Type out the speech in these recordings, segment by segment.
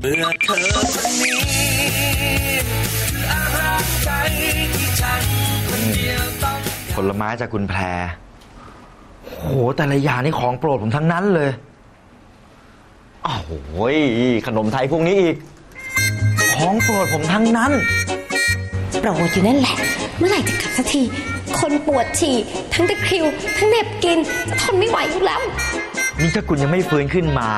เมื่อเธอคนนี้คืออาหารใจที่ฉันคนเดียวต้องผลไม้จากคุณแพร โห แต่ละอย่างนี่ของโปรดผมทั้งนั้นเลยอ้าวโหยขนมไทยพวกนี้อีก ของโปรดผมทั้งนั้น โปรดอยู่นั่นแหละ เมื่อไหร่จะกลับสักที คนปวดฉี่ ทั้งตะคริว ทั้งเหน็บกินจะทนไม่ไหวอยู่แล้ว นี่ถ้าคุณยังไม่ฟื้นขึ้นมา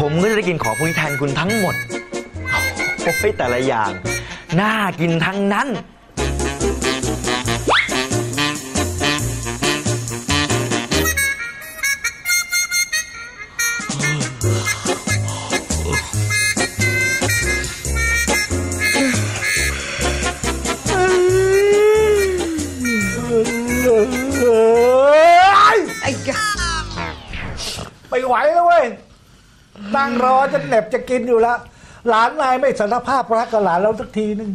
ผมก็จะได้กินของพวกนี้แทนคุณทั้งหมดโอ้ยแต่ละอย่าง น่ากินทั้งนั้น รอจะเหน็บจะกินอยู่แล้วหลานนายไม่สารภาพรักกับหลานเราสักทีนึง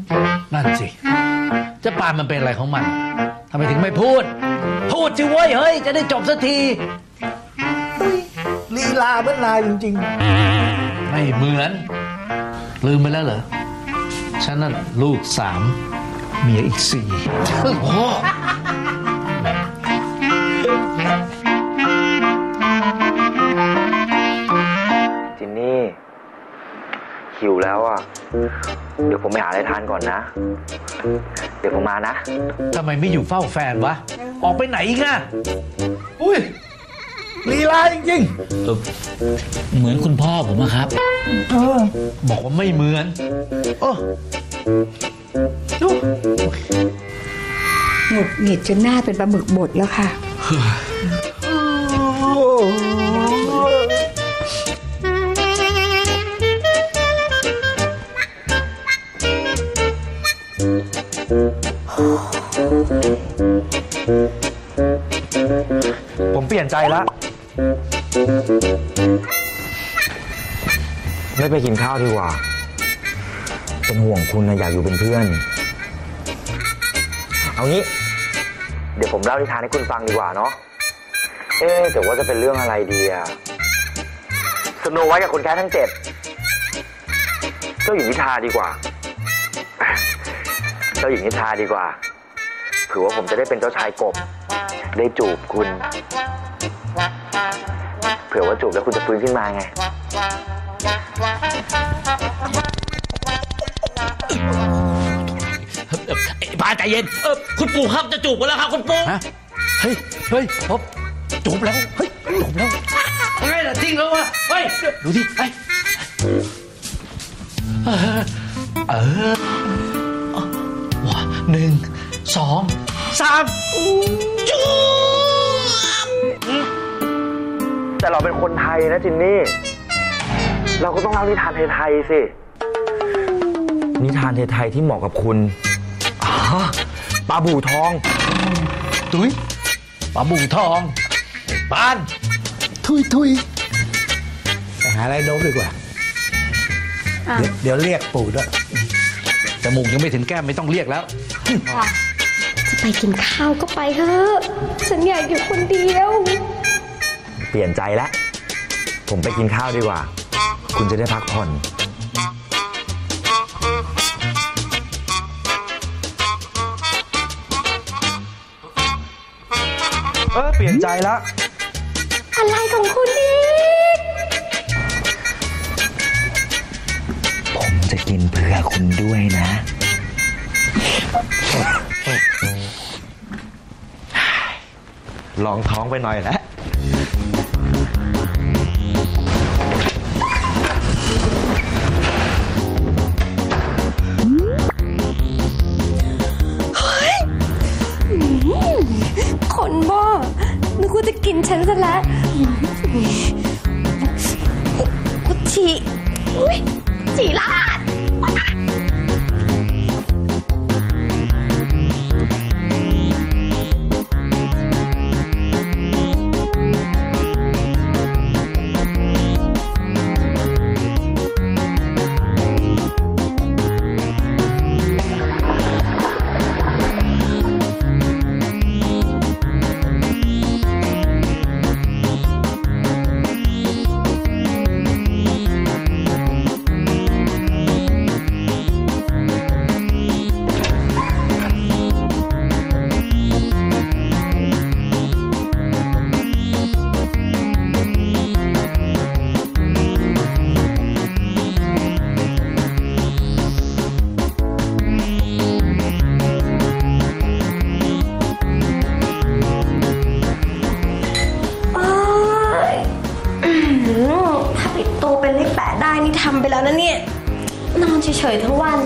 นั่นสิเจะปานมันเป็นอะไรของมันทำไมถึงไม่พูด พูดสิเว้ยเฮ้ย จะได้จบสักทีลีลาเหมือนนายจริง ไม่เหมือน ลืมไปแล้วเหรอฉันน่ะลูกสามเมียอีกสี่โอ้โห หิวแล้วอะ เดี๋ยวผมไปหาอะไรทานก่อนนะ เดี๋ยวผมมานะ ทำไมไม่อยู่เฝ้าแฟนวะ ออกไปไหนอีกอะๆอุ้ยลีลาจริงเหมือนคุณพ่อผมอะครับ ๆ เออ บอกว่าไม่เหมือน โอ้หงุดหงิดจนหน้าเป็นปลาหมึกบดแล้วค่ะผม ลี่ยนใจละไม่ไปกินข้าวดีกว่า เป็นห่วงคุณนะอยากอยู่เป็นเพื่อน เอางี้ เดี๋ยวผมเล่านิทานให้คุณฟังดีกว่าเนาะ เอ๊ะแต่ว่าจะเป็นเรื่องอะไรดีอะสโนไว้กับคนแค่ทั้งเจ็ดเจ้าหญิงนิทาดีกว่า เจ้าหญิงนิทาดีกว่าเผื่อว่าผมจะได้เป็นเจ้าชายกบ ได้จูบคุณ เผื่อว่าจูบแล้วคุณจะฟื้นขึ้นมาไงปาใจเย็นเออคุณปู่ครับจะจูบกันแล้วครับคุณปู่ฮะเฮ้ยเฮ้ยพบจูบแล้วเฮ้ยจูบแล้วไงล่ะจริงแล้ววะเฮ้ยดูดิไอ้เออเออว้าหนึ่งสองสามจูบ แต่เราเป็นคนไทยนะจินนี่ เราก็ต้องเล่านิทานไทยๆสิ นิทานไทยๆที่เหมาะกับคุณอ๋อปลาบู่ทองตุ้ยปลาบูทองบ้านทุยทุยไปหาอะไรโดบดีกว่าเดี๋ยวเดี๋ยวเรียกปู่ด้วย จมูกยังไม่ถึงแก้มไม่ต้องเรียกแล้ว จะไปกินข้าวก็ไปเถอะ ฉันอยากอยู่คนเดียวเปลี่ยนใจแล้ว ผมไปกินข้าวดีกว่า คุณจะได้พักผ่อน เออเปลี่ยนใจแล้ว อะไรของคุณอีกผมจะกินเพื่อคุณด้วยนะ ลองท้องไปหน่อยแล้ว นบ้านึกว่าจะกินฉันซะแล้วกุฉี่อุ้ยฉี่ลาด นะเนี่ย นอนเฉยๆทั้งวัน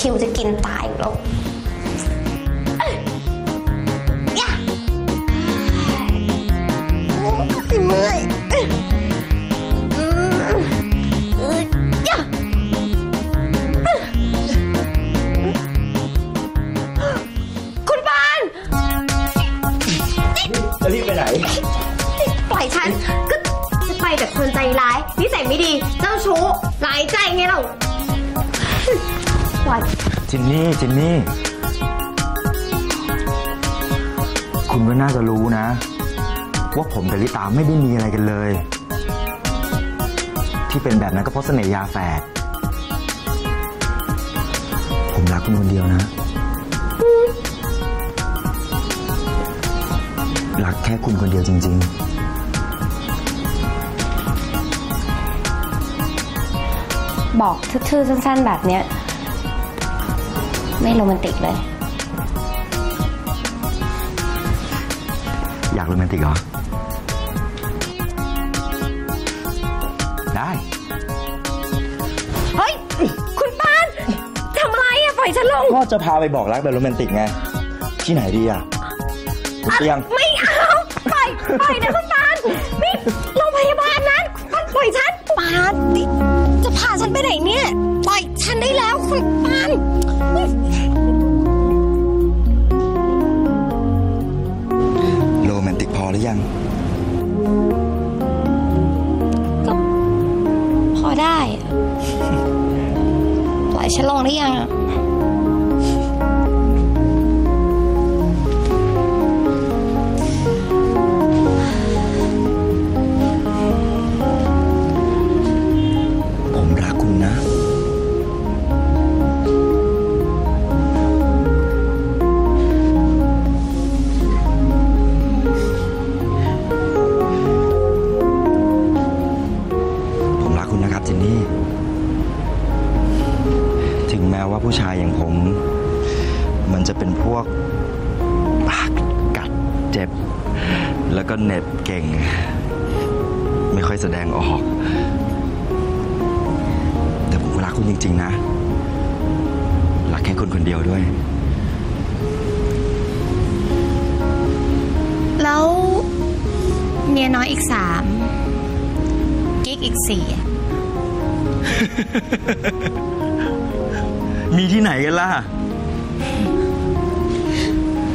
คิวจะกินตายแล้วเอ้ยย่าโอ้ยเมื่อย ไม่ดี เจ้าชู้ร้ายใจไงเราปล่อยจินนี่จินนี่ คุณก็น่าจะรู้นะ ว่าผมกับลิตาไม่ได้มีอะไรกันเลย ที่เป็นแบบนั้นก็เพราะเสน่หยาแฝดผมรักคุณคนเดียวนะ รักแค่คุณคนเดียวจริง บอกทื่อๆสั้น ๆ แบบเนี้ย ไม่โรแมนติกเลยๆอยากโรแมนติกเหรอ ได้ เฮ้ย คุณปานทำอะไรอะปล่อยฉันลง ก็จะพาไปบอกรักแบบโรแมนติกไง ที่ไหนดีอะบนเตียง ไม่เอาปล่อยปล่อยนะคุณปานนี่โรงพยาบาลนั้นปานปล่อยฉันปานนี่จะ พาฉันไปไหนเนี่ย ก็เหน็บเก่ง ไม่ค่อยแสดงออก แต่ผมก็รักคุณจริง ๆ นะ รักแค่คนคนเดียวด้วย แล้วเมียน้อยอีกสามกิ๊กอีกสี่อะมีที่ไหนกันล่ะ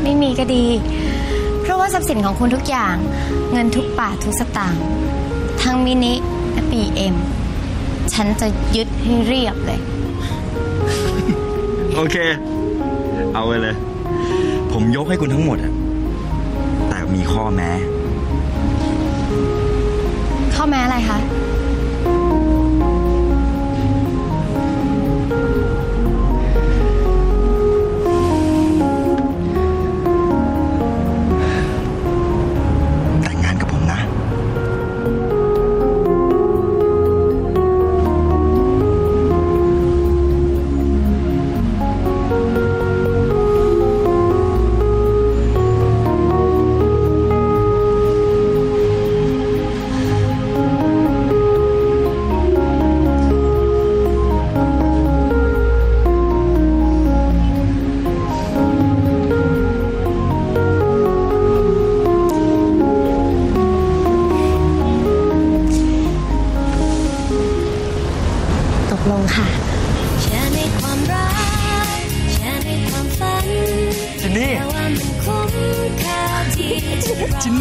ไม่มีก็ดี เพราะว่าทรัพย์สินของคุณทุกอย่างเงินทุกบาททุกสตางค์ทั้งมินิและปีเอ็มฉันจะยึดให้เรียบเลย โอเค เอาไปเลย ผมยกให้คุณทั้งหมดอะแต่มีข้อแม้ ข้อแม้อะไรคะ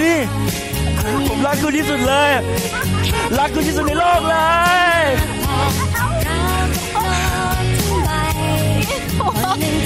นี่ ผมรักคุณที่สุดเลย รักคุณที่สุดในโลกเลยเราก็รอทั้งใบคนหนึ่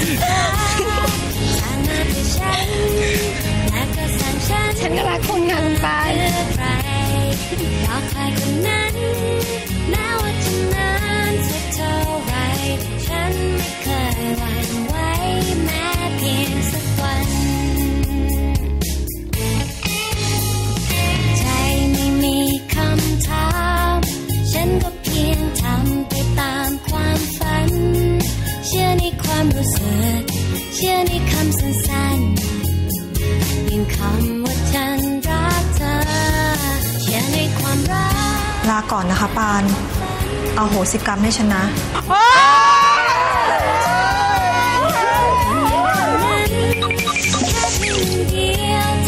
เชื่อในคำสั้นๆเพีงคำว่าฉันรักเธอเชื่อในความรักลาก่อนนะคะปานเอาโหสิกรรมให้ฉันนะเดียว